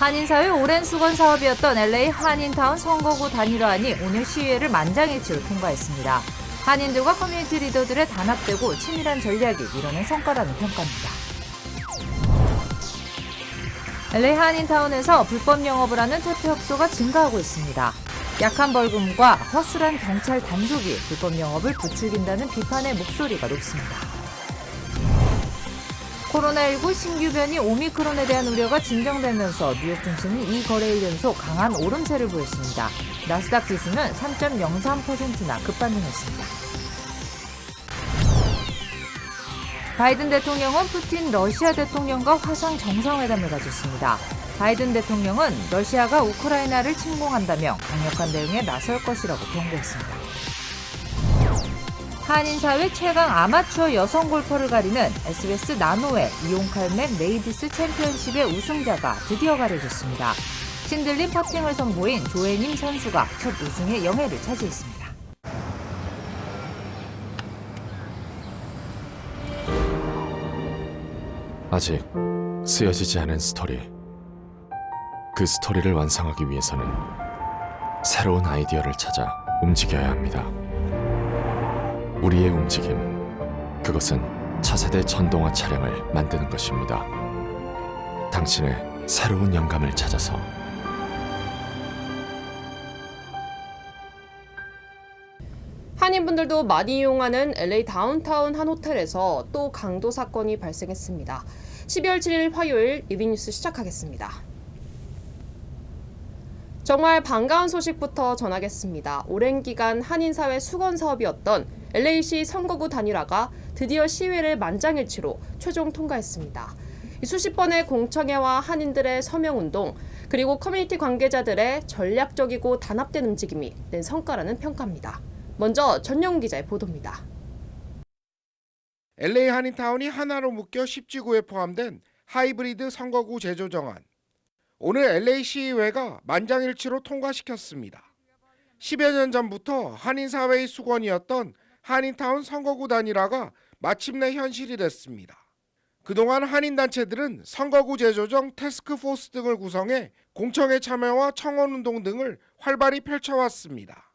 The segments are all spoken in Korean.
한인사회 오랜 수건 사업이었던 LA 한인타운 선거구 단일화안이 오늘 시의회를 만장일치로 통과했습니다. 한인들과 커뮤니티 리더들의 단합되고 치밀한 전략이 이뤄낸 성과라는 평가입니다. LA 한인타운에서 불법 영업을 하는 퇴폐업소가 증가하고 있습니다. 약한 벌금과 허술한 경찰 단속이 불법 영업을 부추긴다는 비판의 목소리가 높습니다. 코로나19 신규 변이 오미크론에 대한 우려가 진정되면서 뉴욕 증시는 이 거래일 연속 강한 오름세를 보였습니다. 나스닥 지수는 3.03%나 급반등했습니다. 바이든 대통령은 푸틴 러시아 대통령과 화상 정상회담을 가졌습니다. 바이든 대통령은 러시아가 우크라이나를 침공한다며 강력한 대응에 나설 것이라고 경고했습니다. 한인사회 최강 아마추어 여성 골퍼를 가리는 SBS 나노의 이용칼맨 레이디스 챔피언십의 우승자가 드디어 가려졌습니다. 신들린 퍼팅을 선보인 조혜님 선수가 첫 우승의 영예를 차지했습니다. 아직 쓰여지지 않은 스토리. 그 스토리를 완성하기 위해서는 새로운 아이디어를 찾아 움직여야 합니다. 우리의 움직임, 그것은 차세대 전동화 차량을 만드는 것입니다. 당신의 새로운 영감을 찾아서 한인분들도 많이 이용하는 LA 다운타운 한 호텔에서 또 강도 사건이 발생했습니다. 12월 7일 화요일 이비뉴스 시작하겠습니다. 정말 반가운 소식부터 전하겠습니다. 오랜 기간 한인사회 수건 사업이었던 LA시 선거구 단일화가 드디어 시의회를 만장일치로 최종 통과했습니다. 이 수십 번의 공청회와 한인들의 서명운동, 그리고 커뮤니티 관계자들의 전략적이고 단합된 움직임이 낸 성과라는 평가입니다. 먼저 전영훈 기자의 보도입니다. LA 한인타운이 하나로 묶여 10지구에 포함된 하이브리드 선거구 제조 정안. 오늘 LA 시의회가 만장일치로 통과시켰습니다. 10여 년 전부터 한인 사회의 수건이었던 한인타운 선거구 단일화가 마침내 현실이 됐습니다. 그동안 한인단체들은 선거구 제조정 태스크포스 등을 구성해 공청회 참여와 청원운동 등을 활발히 펼쳐왔습니다.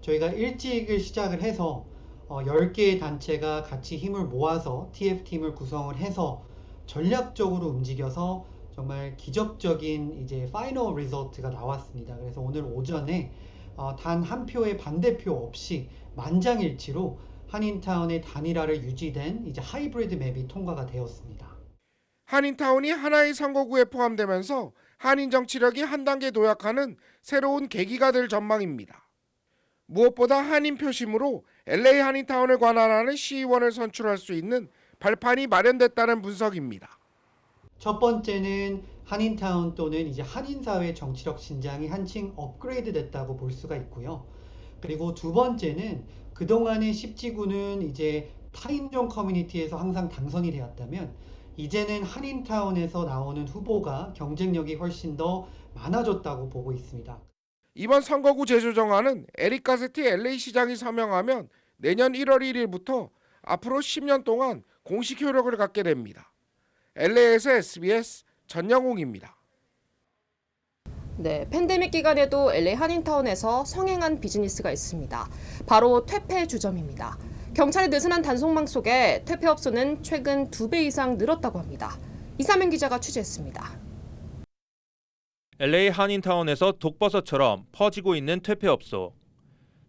저희가 일찍을 시작을 해서 어, 10개의 단체가 같이 힘을 모아서 TF팀을 구성을 해서 전략적으로 움직여서 정말 기적적인 이제 파이널 리조트가 나왔습니다. 그래서 오늘 오전에 어, 단한 표의 반대표 없이 만장일치로 한인타운의 단일화를 유지된 이제 하이브리드 맵이 통과가 되었습니다. 한인타운이 하나의 선거구에 포함되면서 한인 정치력이 한 단계 도약하는 새로운 계기가 될 전망입니다. 무엇보다 한인 표심으로 LA 한인타운을 관할하는 시의원을 선출할 수 있는 발판이 마련됐다는 분석입니다. 첫 번째는 한인타운 또는 이제 한인 사회 정치력 신장이 한층 업그레이드 됐다고 볼 수가 있고요. 그리고 두 번째는 그동안의 10지구는 이제 타인종 커뮤니티에서 항상 당선이 되었다면 이제는 한인타운에서 나오는 후보가 경쟁력이 훨씬 더 많아졌다고 보고 있습니다. 이번 선거구 제조 정안은 에릭 가세티 LA 시장이 서명하면 내년 1월 1일부터 앞으로 10년 동안 공식 효력을 갖게 됩니다. LA에서 SBS 전영웅입니다. 네, 팬데믹 기간에도 LA 한인타운에서 성행한 비즈니스가 있습니다. 바로 퇴폐 주점입니다. 경찰의 느슨한 단속망 속에 퇴폐 업소는 최근 두배 이상 늘었다고 합니다. 이사명 기자가 취재했습니다. LA 한인타운에서 독버섯처럼 퍼지고 있는 퇴폐업소.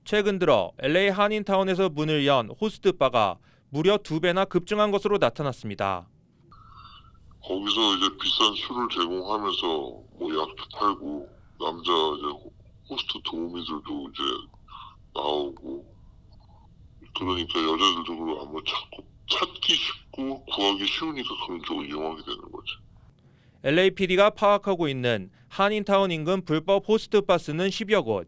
최근 들어 LA 한인타운에서 문을 연 호스트바가 무려 두 배나 급증한 것으로 나타났습니다. 거기서 이제 비싼 술을 제공하면서 뭐 약도 팔고 남자 이제 호- 호스트 도우미들도 이제 나오고 그러니까 여자들도 그걸 아마 찾고 찾기 쉽고 구하기 쉬우니까 그런 쪽을 이용하게 되는 거죠. LAPD가 파악하고 있는 한인타운 인근 불법 호스트바 수는 10여 곳.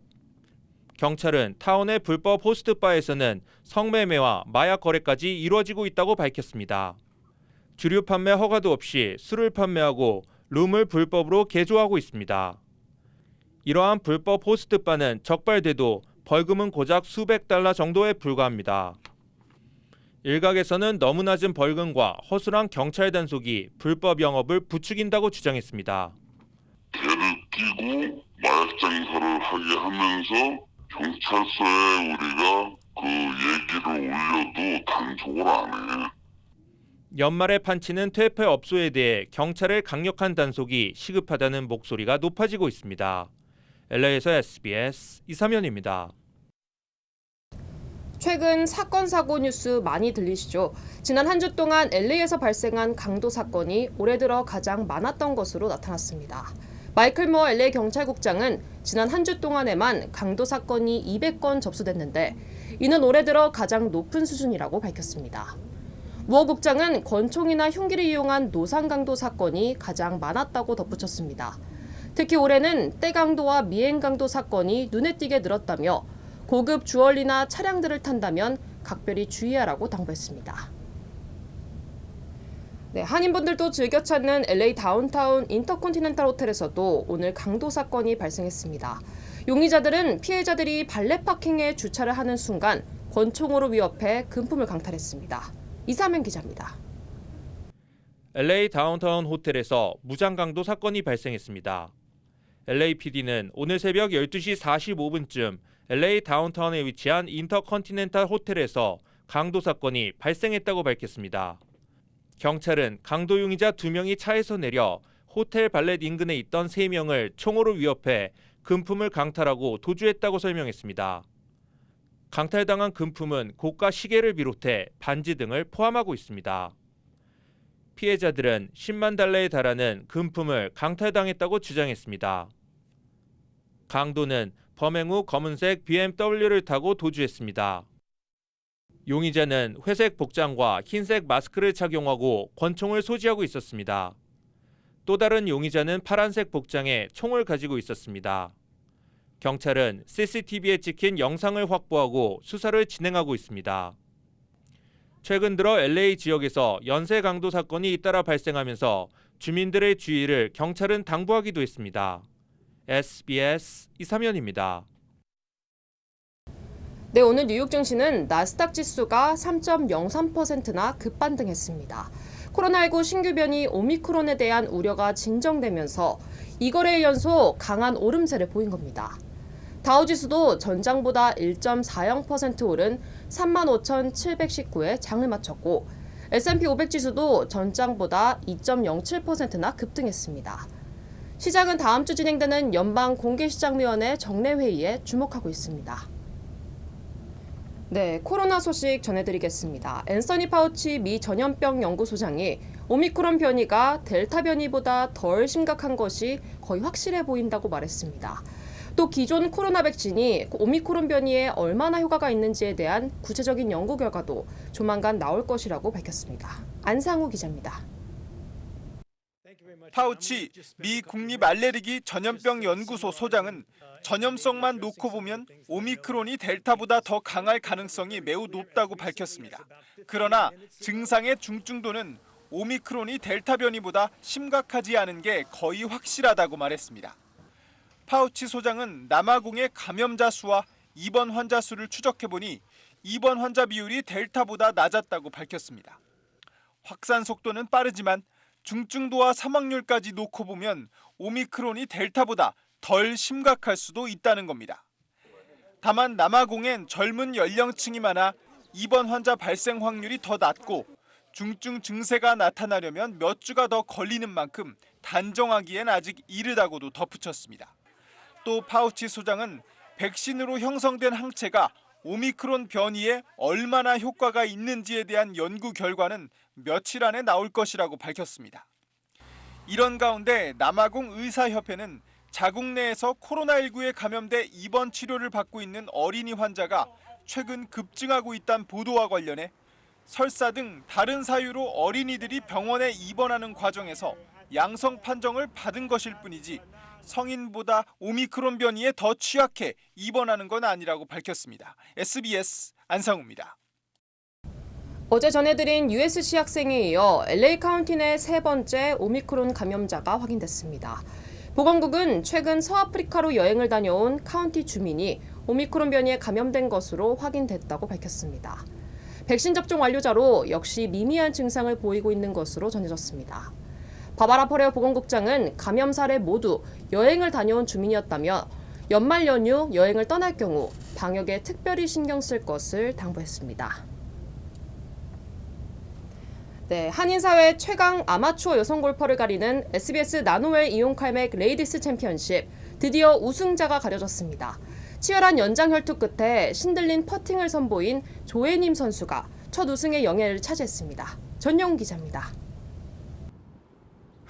경찰은 타운의 불법 호스트 바에서는 성매매와 마약 거래까지 이루어지고 있다고 밝혔습니다. 주류 판매 허가도 없이 술을 판매하고 룸을 불법으로 개조하고 있습니다. 이러한 불법 호스트바는 적발돼도 벌금은 고작 수백 달러 정도에 불과합니다. 일각에서는 너무 낮은 벌금과 허술한 경찰 단속이 불법 영업을 부추긴다고 주장했습니다. 웃기고 마약 장사를 하게 하면서 경찰서에 우리가 그 얘기를 올려도 단속을 안 해. 연말에 판치는 퇴폐 업소에 대해 경찰의 강력한 단속이 시급하다는 목소리가 높아지고 있습니다. LA에서 SBS 이사면입니다. 최근 사건 사고 뉴스 많이 들리시죠? 지난 한 주 동안 LA에서 발생한 강도 사건이 올해 들어 가장 많았던 것으로 나타났습니다. 마이클 모어 LA 경찰국장은 지난 한 주 동안에만 강도 사건이 200건 접수됐는데 이는 올해 들어 가장 높은 수준이라고 밝혔습니다. 무어 국장은 권총이나 흉기를 이용한 노상 강도 사건이 가장 많았다고 덧붙였습니다. 특히 올해는 떼강도와 미행강도 사건이 눈에 띄게 늘었다며 고급 주얼리나 차량들을 탄다면 각별히 주의하라고 당부했습니다. 네, 한인분들도 즐겨 찾는 LA 다운타운 인터컨티넨탈 호텔에서도 오늘 강도 사건이 발생했습니다. 용의자들은 피해자들이 발레 파킹에 주차를 하는 순간 권총으로 위협해 금품을 강탈했습니다. 이사면 기자입니다. LA 다운타운 호텔에서 무장 강도 사건이 발생했습니다. LAPD는 오늘 새벽 12시 45분쯤 LA 다운타운에 위치한 인터컨티넨탈 호텔에서 강도 사건이 발생했다고 밝혔습니다. 경찰은 강도 용의자 2명이 차에서 내려 호텔 발렛 인근에 있던 3명을 총으로 위협해 금품을 강탈하고 도주했다고 설명했습니다. 강탈당한 금품은 고가 시계를 비롯해 반지 등을 포함하고 있습니다. 피해자들은 10만 달러에 달하는 금품을 강탈당했다고 주장했습니다. 강도는 범행 후 검은색 BMW를 타고 도주했습니다. 용의자는 회색 복장과 흰색 마스크를 착용하고 권총을 소지하고 있었습니다. 또 다른 용의자는 파란색 복장에 총을 가지고 있었습니다. 경찰은 CCTV에 찍힌 영상을 확보하고 수사를 진행하고 있습니다. 최근 들어 LA 지역에서 연쇄 강도 사건이 잇따라 발생하면서 주민들의 주의를 경찰은 당부하기도 했습니다. SBS 이사면입니다. 네, 오늘 뉴욕 증시는 나스닥 지수가 3.03%나 급반등했습니다. 코로나19 신규 변이 오미크론에 대한 우려가 진정되면서 이거래 연속 강한 오름세를 보인 겁니다. 다우 지수도 전장보다 1.40% 오른 35,719에 장을 마쳤고 S&P 500 지수도 전장보다 2.07%나 급등했습니다. 시장은 다음 주 진행되는 연방 공개시장위원회 정례 회의에 주목하고 있습니다. 네, 코로나 소식 전해드리겠습니다. 앤서니 파우치 미 전염병 연구소장이 오미크론 변이가 델타 변이보다 덜 심각한 것이 거의 확실해 보인다고 말했습니다. 또 기존 코로나 백신이 오미크론 변이에 얼마나 효과가 있는지에 대한 구체적인 연구 결과도 조만간 나올 것이라고 밝혔습니다. 안상우 기자입니다. 파우치 미 국립 알레르기 전염병 연구소 소장은 전염성만 놓고 보면 오미크론이 델타보다 더 강할 가능성이 매우 높다고 밝혔습니다. 그러나 증상의 중증도는 오미크론이 델타 변이보다 심각하지 않은 게 거의 확실하다고 말했습니다. 파우치 소장은 남아공의 감염자 수와 입원 환자 수를 추적해 보니 입원 환자 비율이 델타보다 낮았다고 밝혔습니다. 확산 속도는 빠르지만 중증도와 사망률까지 놓고 보면 오미크론이 델타보다 덜 심각할 수도 있다는 겁니다. 다만 남아공엔 젊은 연령층이 많아 입원 환자 발생 확률이 더 낮고 중증 증세가 나타나려면 몇 주가 더 걸리는 만큼 단정하기엔 아직 이르다고도 덧붙였습니다. 또 파우치 소장은 백신으로 형성된 항체가 오미크론 변이에 얼마나 효과가 있는지에 대한 연구 결과는 며칠 안에 나올 것이라고 밝혔습니다. 이런 가운데 남아공 의사협회는 자국 내에서 코로나19에 감염돼 입원 치료를 받고 있는 어린이 환자가 최근 급증하고 있다는 보도와 관련해 설사 등 다른 사유로 어린이들이 병원에 입원하는 과정에서 양성 판정을 받은 것일 뿐이지 성인보다 오미크론 변이에 더 취약해 입원하는 건 아니라고 밝혔습니다. SBS 안상우입니다. 어제 전해드린 USC 학생에 이어 LA 카운티 내 세 번째 오미크론 감염자가 확인됐습니다. 보건국은 최근 서아프리카로 여행을 다녀온 카운티 주민이 오미크론 변이에 감염된 것으로 확인됐다고 밝혔습니다. 백신 접종 완료자로 역시 미미한 증상을 보이고 있는 것으로 전해졌습니다. 바바라 포레오 보건국장은 감염 사례 모두 여행을 다녀온 주민이었다며 연말 연휴 여행을 떠날 경우 방역에 특별히 신경 쓸 것을 당부했습니다. 네, 한인사회 최강 아마추어 여성 골퍼를 가리는 SBS 나노웰 이용칼맥 레이디스 챔피언십 드디어 우승자가 가려졌습니다. 치열한 연장 혈투 끝에 신들린 퍼팅을 선보인 조혜님 선수가 첫 우승의 영예를 차지했습니다. 전용 기자입니다.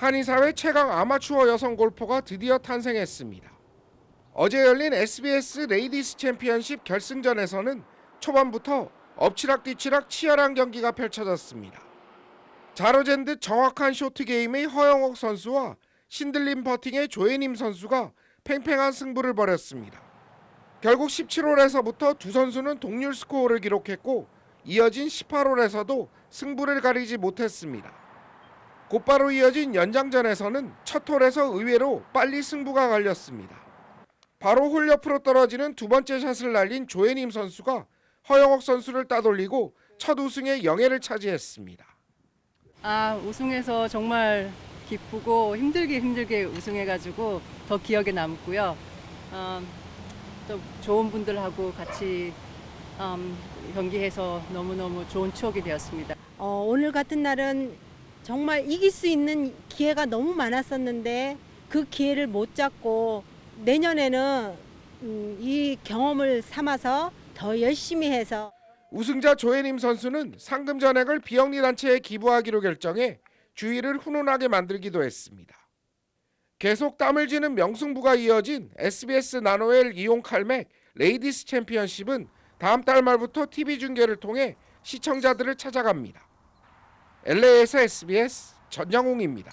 한인사회 최강 아마추어 여성 골퍼가 드디어 탄생했습니다. 어제 열린 SBS 레이디스 챔피언십 결승전에서는 초반부터 엎치락뒤치락 치열한 경기가 펼쳐졌습니다. 자로잰 듯 정확한 쇼트 게임의 허영옥 선수와 신들림 퍼팅의 조혜님 선수가 팽팽한 승부를 벌였습니다. 결국 17홀에서부터 두 선수는 동률 스코어를 기록했고 이어진 18홀에서도 승부를 가리지 못했습니다. 곧바로 이어진 연장전에서는 첫 홀에서 의외로 빨리 승부가 갈렸습니다. 바로 홀 옆으로 떨어지는 두 번째 샷을 날린 조혜님 선수가 허영옥 선수를 따돌리고 첫 우승의 영예를 차지했습니다. 아, 우승해서 정말 기쁘고 힘들게 힘들게 우승해가지고 더 기억에 남고요. 음, 또 좋은 분들하고 같이 음, 경기해서 너무너무 좋은 추억이 되었습니다. 어, 오늘 같은 날은 정말 이길 수 있는 기회가 너무 많았었는데 그 기회를 못 잡고 내년에는 음, 이 경험을 삼아서 더 열심히 해서 우승자 조혜님 선수는 상금 전액을 비영리 단체에 기부하기로 결정해 주위를 훈훈하게 만들기도 했습니다. 계속 땀을 쥐는 명승부가 이어진 SBS 나노엘 이용 칼맥 레이디스 챔피언십은 다음 달 말부터 TV 중계를 통해 시청자들을 찾아갑니다. LA에서 SBS 전영웅입니다.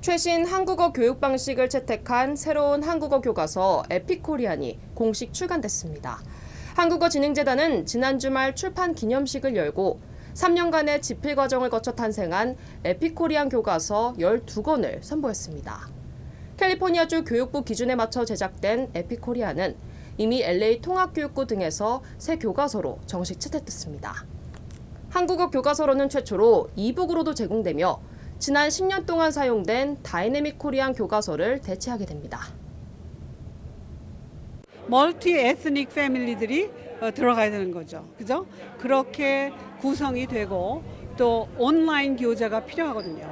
최신 한국어 교육 방식을 채택한 새로운 한국어 교과서 에피코리안이 공식 출간됐습니다. 한국어진흥재단은 지난 주말 출판 기념식을 열고 3년간의 집필 과정을 거쳐 탄생한 에피코리안 교과서 12권을 선보였습니다. 캘리포니아주 교육부 기준에 맞춰 제작된 에피코리안은 이미 LA 통합교육부 등에서 새 교과서로 정식 채택됐습니다. 한국어 교과서로는 최초로 이북으로도 제공되며 지난 10년 동안 사용된 다이내믹 코리안 교과서를 대체하게 됩니다. 멀티 에스닉 패밀리들이 어, 들어가야 되는 거죠. 그죠? 그렇게 구성이 되고 또 온라인 교재가 필요하거든요.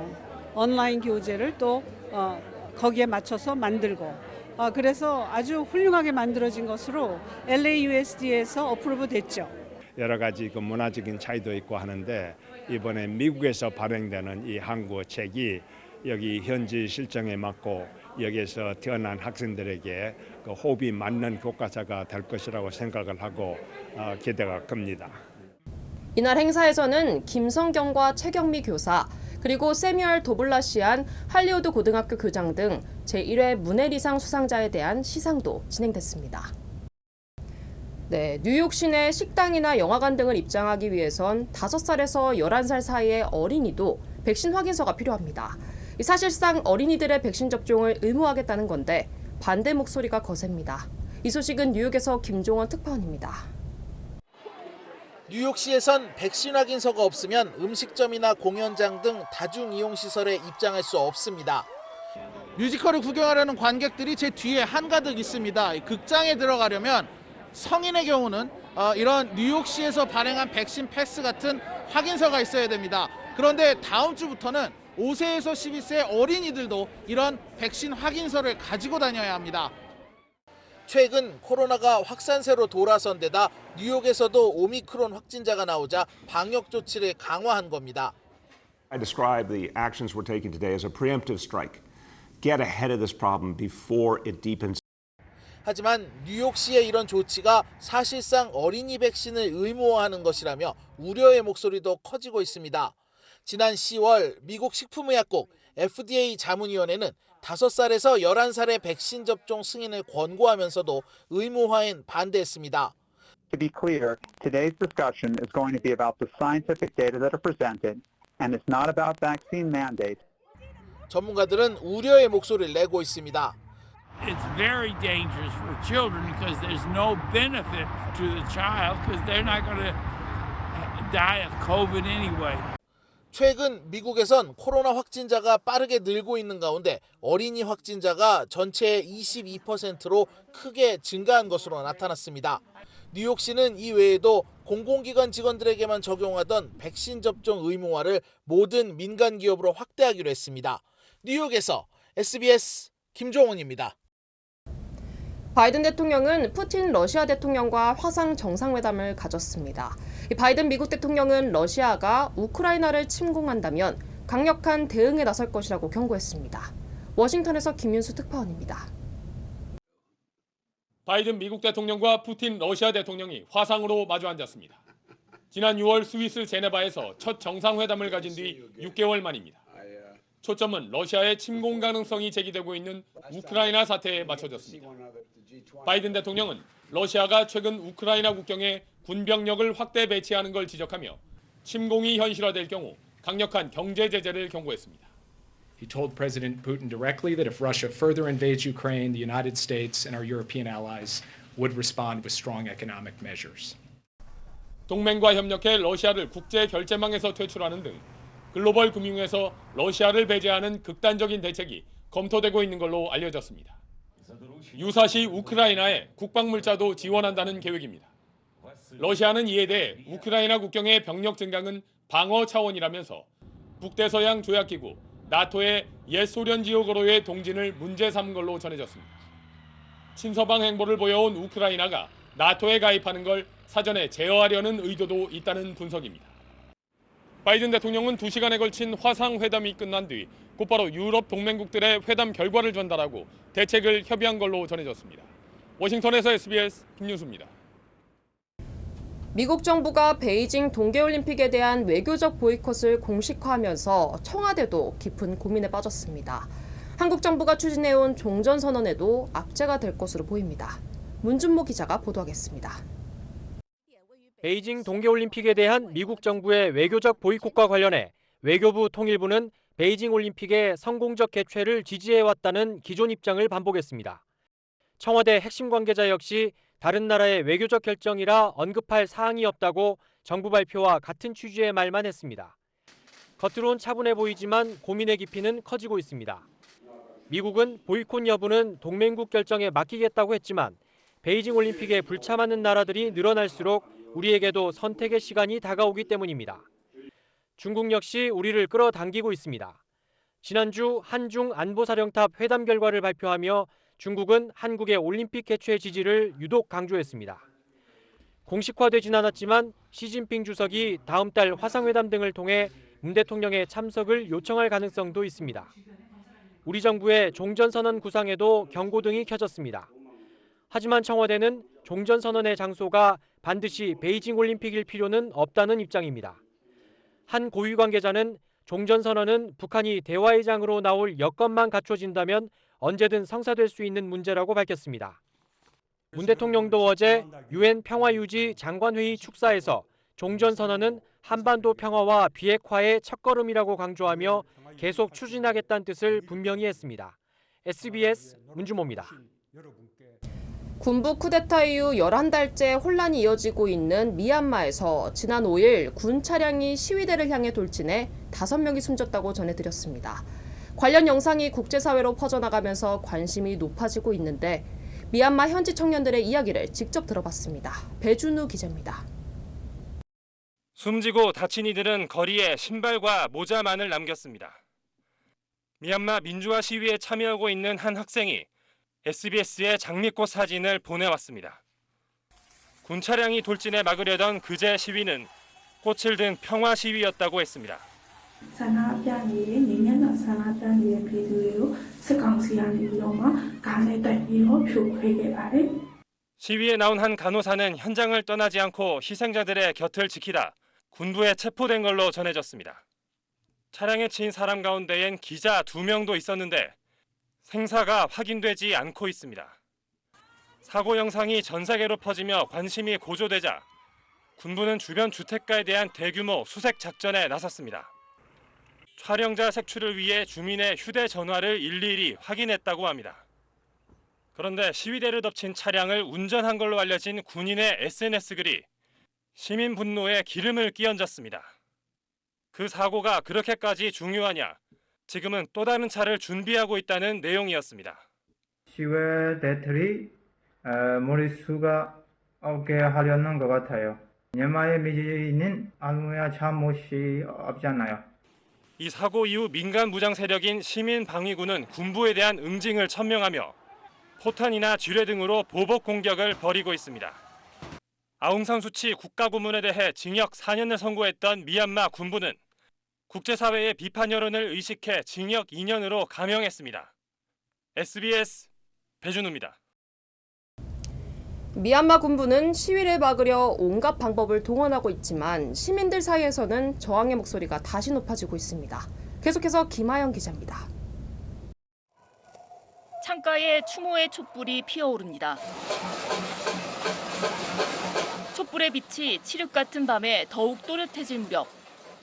온라인 교재를 또 어, 거기에 맞춰서 만들고 어, 그래서 아주 훌륭하게 만들어진 것으로 LAUSD에서 어프로브 됐죠. 여러 가지 그 문화적인 차이도 있고 하는데 이번에 미국에서 발행되는 이 한국어 책이 여기 현지 실정에 맞고 여기에서 태어난 학생들에게 그 호흡이 맞는 교과서가 될 것이라고 생각을 하고 어, 기대가 큽니다. 이날 행사에서는 김성경과 최경미 교사, 그리고 세뮤얼 도블라시안 할리우드 고등학교 교장 등 제1회 문해리상 수상자에 대한 시상도 진행됐습니다. 네, 뉴욕 시내 식당이나 영화관 등을 입장하기 위해선 5살에서 11살 사이의 어린이도 백신 확인서가 필요합니다. 이 사실상 어린이들의 백신 접종을 의무화하겠다는 건데 반대 목소리가 거셉니다. 이 소식은 뉴욕에서 김종원 특파원입니다. 뉴욕시에선 백신 확인서가 없으면 음식점이나 공연장 등 다중 이용 시설에 입장할 수 없습니다. 뮤지컬을 구경하려는 관객들이 제 뒤에 한가득 있습니다. 극장에 들어가려면 성인의 경우는 어, 이런 뉴욕시에서 발행한 백신 패스 같은 확인서가 있어야 됩니다. 그런데 다음 주부터는 5세에서 12세 어린이들도 이런 백신 확인서를 가지고 다녀야 합니다. 최근 코로나가 확산세로 돌아선 데다 뉴욕에서도 오미크론 확진자가 나오자 방역 조치를 강화한 겁니다. I describe the actions we're taking today as a preemptive strike. Get ahead of this problem before it deepens. 하지만 뉴욕시의 이런 조치가 사실상 어린이 백신을 의무화하는 것이라며 우려의 목소리도 커지고 있습니다. 지난 10월 미국 식품의약국 FDA 자문위원회는 5살에서 11살의 백신 접종 승인을 권고하면서도 의무화엔 반대했습니다. To be clear, today's discussion is going to be about the scientific data that are presented, and it's not about vaccine mandates. 전문가들은 우려의 목소리를 내고 있습니다. It's very dangerous for children because there's no benefit to the child because they're not going to die of COVID anyway. 최근 미국에선 코로나 확진자가 빠르게 늘고 있는 가운데 어린이 확진자가 전체의 22%로 크게 증가한 것으로 나타났습니다. 뉴욕시는 이 외에도 공공기관 직원들에게만 적용하던 백신 접종 의무화를 모든 민간 기업으로 확대하기로 했습니다. 뉴욕에서 SBS 김종원입니다. 바이든 대통령은 푸틴 러시아 대통령과 화상 정상회담을 가졌습니다. 이 바이든 미국 대통령은 러시아가 우크라이나를 침공한다면 강력한 대응에 나설 것이라고 경고했습니다. 워싱턴에서 김윤수 특파원입니다. 바이든 미국 대통령과 푸틴 러시아 대통령이 화상으로 마주 앉았습니다. 지난 6월 스위스 제네바에서 첫 정상회담을 가진 뒤 6개월 만입니다. 초점은 러시아의 침공 가능성이 제기되고 있는 우크라이나 사태에 맞춰졌습니다. 바이든 대통령은 러시아가 최근 우크라이나 국경에 군병력을 확대 배치하는 걸 지적하며 침공이 현실화될 경우 강력한 경제 제재를 경고했습니다. He told President Putin directly that if Russia further invades Ukraine, the United States and our European allies would respond with strong economic measures. 동맹과 협력해 러시아를 국제 결제망에서 퇴출하는 등 글로벌 금융에서 러시아를 배제하는 극단적인 대책이 검토되고 있는 걸로 알려졌습니다. 유사시 우크라이나에 국방물자도 지원한다는 계획입니다. 러시아는 이에 대해 우크라이나 국경의 병력 증강은 방어 차원이라면서 북대서양 조약기구 나토의 옛 소련 지역으로의 동진을 문제 삼은 걸로 전해졌습니다. 친서방 행보를 보여온 우크라이나가 나토에 가입하는 걸 사전에 제어하려는 의도도 있다는 분석입니다. 바이든 대통령은 2시간에 걸친 화상 회담이 끝난 뒤 곧바로 유럽 동맹국들의 회담 결과를 전달하고 대책을 협의한 걸로 전해졌습니다. 워싱턴에서 SBS 김윤수입니다. 미국 정부가 베이징 동계올림픽에 대한 외교적 보이콧을 공식화하면서 청와대도 깊은 고민에 빠졌습니다. 한국 정부가 추진해온 종전선언에도 악재가 될 것으로 보입니다. 문준모 기자가 보도하겠습니다. 베이징 동계올림픽에 대한 미국 정부의 외교적 보이콧과 관련해 외교부 통일부는 베이징 올림픽의 성공적 개최를 지지해왔다는 기존 입장을 반복했습니다. 청와대 핵심 관계자 역시 다른 나라의 외교적 결정이라 언급할 사항이 없다고 정부 발표와 같은 취지의 말만 했습니다. 겉으론 차분해 보이지만 고민의 깊이는 커지고 있습니다. 미국은 보이콧 여부는 동맹국 결정에 맡기겠다고 했지만 베이징 올림픽에 불참하는 나라들이 늘어날수록 우리에게도 선택의 시간이 다가오기 때문입니다. 중국 역시 우리를 끌어당기고 있습니다. 지난주 한중 안보사령탑 회담 결과를 발표하며 중국은 한국의 올림픽 개최 지지를 유독 강조했습니다. 공식화되진 않았지만 시진핑 주석이 다음 달 화상회담 등을 통해 문 대통령의 참석을 요청할 가능성도 있습니다. 우리 정부의 종전선언 구상에도 경고등이 켜졌습니다. 하지만 청와대는 종전선언의 장소가 반드시 베이징 올림픽일 필요는 없다는 입장입니다. 한 고위 관계자는 종전선언은 북한이 대화의 장으로 나올 여건만 갖춰진다면 언제든 성사될 수 있는 문제라고 밝혔습니다. 문 대통령도 어제 유엔 평화유지 장관회의 축사에서 종전선언은 한반도 평화와 비핵화의 첫걸음이라고 강조하며 계속 추진하겠다는 뜻을 분명히 했습니다. SBS 문주모입니다. 군부 쿠데타 이후 11달째 혼란이 이어지고 있는 미얀마에서 지난 5일 군 차량이 시위대를 향해 돌진해 5명이 숨졌다고 전해드렸습니다. 관련 영상이 국제사회로 퍼져나가면서 관심이 높아지고 있는데 미얀마 현지 청년들의 이야기를 직접 들어봤습니다. 배준우 기자입니다. 숨지고 다친 이들은 거리에 신발과 모자만을 남겼습니다. 미얀마 민주화 시위에 참여하고 있는 한 학생이 SBS에 장미꽃 사진을 보내왔습니다. 군 차량이 돌진해 막으려던 그제 시위는 꽃을 든 평화 시위였다고 했습니다. 시위에 나온 한 간호사는 현장을 떠나지 않고 희생자들의 곁을 지키다 군부에 체포된 걸로 전해졌습니다. 차량에 친 사람 가운데엔 기자 2명도 있었는데 생사가 확인되지 않고 있습니다. 사고 영상이 전 세계로 퍼지며 관심이 고조되자 군부는 주변 주택가에 대한 대규모 수색 작전에 나섰습니다. 촬영자 색출을 위해 주민의 휴대 전화를 일일이 확인했다고 합니다. 그런데 시위대를 덮친 차량을 운전한 걸로 알려진 군인의 SNS 글이 시민 분노에 기름을 끼얹었습니다. 그 사고가 그렇게까지 중요하냐? 지금은 또 다른 차를 준비하고 있다는 내용이었습니다. 시외대들이 어, 머릿수가 없게 하려는 것 같아요. 연마의 미지는 아무야 참 못이 없잖아요. 이 사고 이후 민간 무장 세력인 시민 방위군은 군부에 대한 응징을 천명하며 포탄이나 쥐뢰 등으로 보복 공격을 벌이고 있습니다. 아웅산 수치 국가고문에 대해 징역 4년을 선고했던 미얀마 군부는 국제사회의 비판 여론을 의식해 징역 2년으로 감형했습니다. SBS 배준우입니다. 미얀마 군부는 시위를 막으려 온갖 방법을 동원하고 있지만 시민들 사이에서는 저항의 목소리가 다시 높아지고 있습니다. 계속해서 김하영 기자입니다. 창가에 추모의 촛불이 피어오릅니다. 촛불의 빛이 칠흑 같은 밤에 더욱 또렷해질 무렵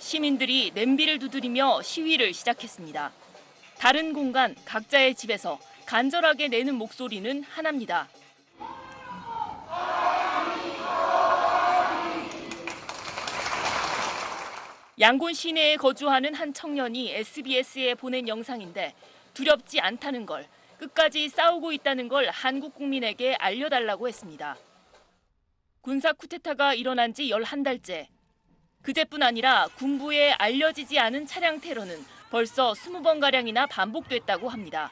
시민들이 냄비를 두드리며 시위를 시작했습니다. 다른 공간 각자의 집에서 간절하게 내는 목소리는 하나입니다. 양곤 시내에 거주하는 한 청년이 SBS에 보낸 영상인데 두렵지 않다는 걸 끝까지 싸우고 있다는 걸 한국 국민에게 알려달라고 했습니다. 군사 쿠데타가 일어난 지 11달째. 그제뿐 아니라 군부에 알려지지 않은 차량 테러는 벌써 20번가량이나 반복됐다고 합니다.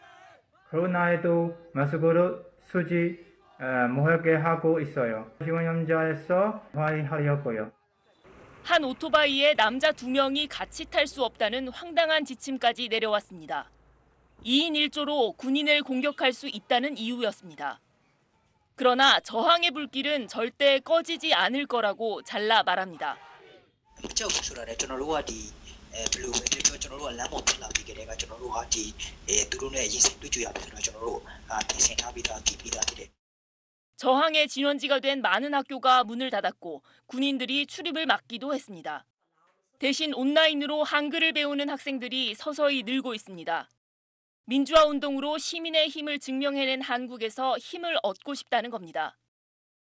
코로나에도 마스크를 쓰지 어, 못하게 하고 있어요. 지원염자에서 화해하려고요. 한 오토바이에 남자 두 명이 같이 탈 수 없다는 황당한 지침까지 내려왔습니다. 2인 1조로 군인을 공격할 수 있다는 이유였습니다. 그러나 저항의 불길은 절대 꺼지지 않을 거라고 잘라 말합니다. မကြောက်ဘူးဆိုတာလေကျွန်တော်တို့ကဒီအဲဘယ်လိုပဲပြောပြောကျွန်တော်တို့ကလမ်းပေါ်ထွက်လာပြီးကြတဲ့ကကျွန်တော်တို့ကဒီအဲသူတို့နဲ့ရင်ဆိုင်တွေ့ကြရပြီဆိုတော့ကျွန်တော်တို့အာပြင်ဆင်ထားပြီးသားကြည့်ပြီးသားဖြစ်တယ် 저항의 진원지가 된 많은 학교가 문을 닫았고 군인들이 출입을 막기도 했습니다. 대신 온라인으로 한글을 배우는 학생들이 서서히 늘고 있습니다. 민주화 운동으로 시민의 힘을 증명해낸 한국에서 힘을 얻고 싶다는 겁니다.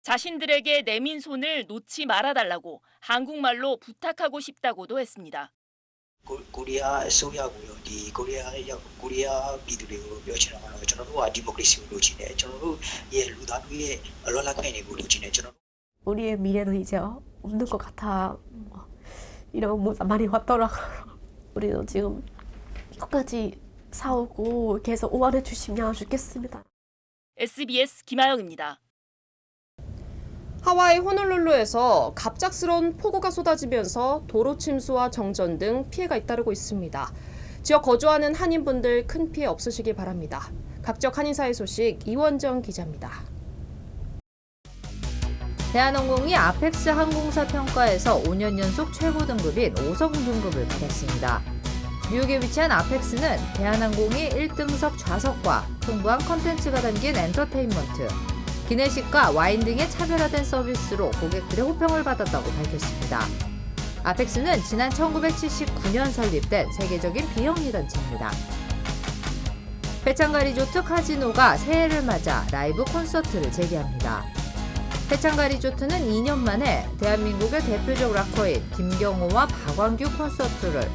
자신들에게 내민 손을 놓지 말아달라고 한국말로 부탁하고 싶다고도 했습니다. ကိုကိုရီးယားအစိုးရကိုရောဒီကိုရီးယားရောက်ကိုရီးယားပြည်သူတွေကိုပြောချင်တာကတော့ကျွန်တော်တို့ကဒီမိုကရေစီကိုလိုချင်တယ်ကျွန်တော်တို့ရဲ့လူသားတွေရဲ့အလောလခွင့်တွေကိုလိုချင်တယ်ကျွန်တော် 우리의 미래도 이제 없는 것 같아. 이런 문자 많이 왔더라고요. 우리도 지금 끝까지 싸우고 계속 응원해 주시면 좋겠습니다. SBS 김아영입니다. 하와이 호놀룰루에서 갑작스러운 폭우가 쏟아지면서 도로 침수와 정전 등 피해가 잇따르고 있습니다. 지역 거주하는 한인분들 큰 피해 없으시기 바랍니다. 각적 한인사회 소식 이원정 기자입니다. 대한항공이 아펙스 항공사 평가에서 5년 연속 최고 등급인 5성 등급을 받았습니다. 뉴욕에 위치한 아펙스는 대한항공이 1등석 좌석과 풍부한 컨텐츠가 담긴 엔터테인먼트, 기내식과 와인 등의 차별화된 서비스로 고객들의 호평을 받았다고 밝혔습니다. 아펙스는 지난 1979년 설립된 세계적인 비영리 단체입니다. 페창가 리조트 카지노가 새해를 맞아 라이브 콘서트를 재개합니다. 해창가 리조트는 2년 만에 대한민국의 대표적 락커인 김경호와 박완규 콘서트를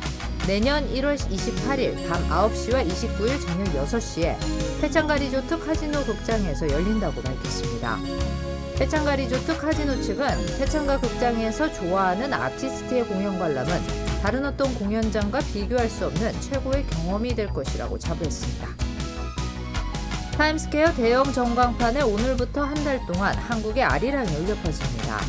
내년 1월 28일 밤 9시와 29일 저녁 6시에 해창가 리조트 카지노 극장에서 열린다고 밝혔습니다. 해창가 리조트 카지노 측은 해창가 극장에서 좋아하는 아티스트의 공연 관람은 다른 어떤 공연장과 비교할 수 없는 최고의 경험이 될 것이라고 자부했습니다. 타임스퀘어 대형 전광판에 오늘부터 한 달 동안 한국의 아리랑이 울려 퍼집니다.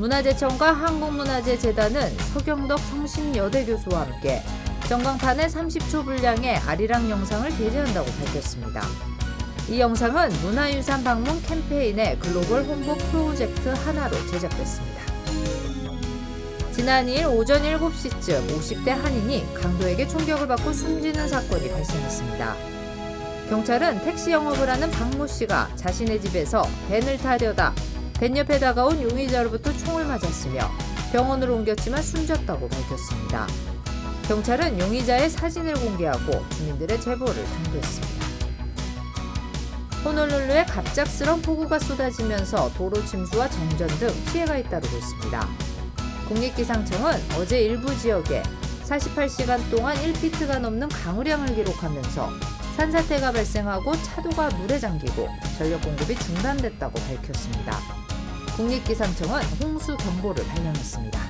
문화재청과 한국문화재재단은 서경덕 성심여대 교수와 함께 전광판에 30초 분량의 아리랑 영상을 게재한다고 밝혔습니다. 이 영상은 문화유산 방문 캠페인의 글로벌 홍보 프로젝트 하나로 제작됐습니다. 지난 2일 오전 7시쯤 50대 한인이 강도에게 총격을 받고 숨지는 사건이 발생했습니다. 경찰은 택시 영업을 하는 박모 씨가 자신의 집에서 벤을 타려다 벤 옆에 다가온 용의자로부터 총을 맞았으며 병원으로 옮겼지만 숨졌다고 밝혔습니다. 경찰은 용의자의 사진을 공개하고 주민들의 제보를 당부했습니다. 호놀룰루에 갑작스런 폭우가 쏟아지면서 도로 침수와 정전 등 피해가 잇따르고 있습니다. 국립기상청은 어제 일부 지역에 48시간 동안 1피트가 넘는 강우량을 기록하면서 산사태가 발생하고 차도가 물에 잠기고 전력 공급이 중단됐다고 밝혔습니다. 국립기상청은 홍수 경보를 발령했습니다.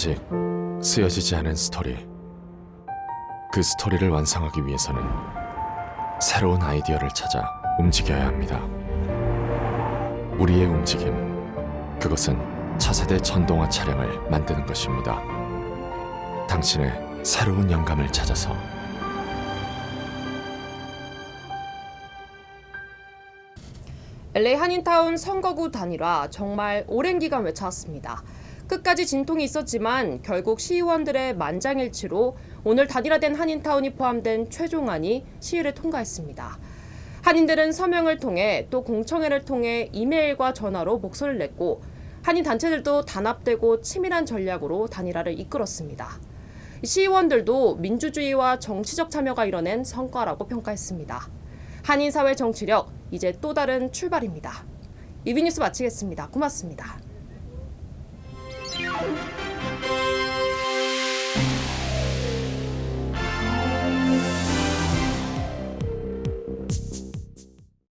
아직 쓰여지지 않은 스토리. 그 스토리를 완성하기 위해서는 새로운 아이디어를 찾아 움직여야 합니다. 우리의 움직임. 그것은 차세대 전동화 차량을 만드는 것입니다. 당신의 새로운 영감을 찾아서 LA 한인타운 선거구 단일화 정말 오랜 기간 외쳐왔습니다. 끝까지 진통이 있었지만 결국 시의원들의 만장일치로 오늘 단일화된 한인타운이 포함된 최종안이 시의를 통과했습니다. 한인들은 서명을 통해 또 공청회를 통해 이메일과 전화로 목소리를 냈고 한인 단체들도 단합되고 치밀한 전략으로 단일화를 이끌었습니다. 시의원들도 민주주의와 정치적 참여가 이뤄낸 성과라고 평가했습니다. 한인 사회 정치력 이제 또 다른 출발입니다. 이비뉴스 마치겠습니다. 고맙습니다. Bye.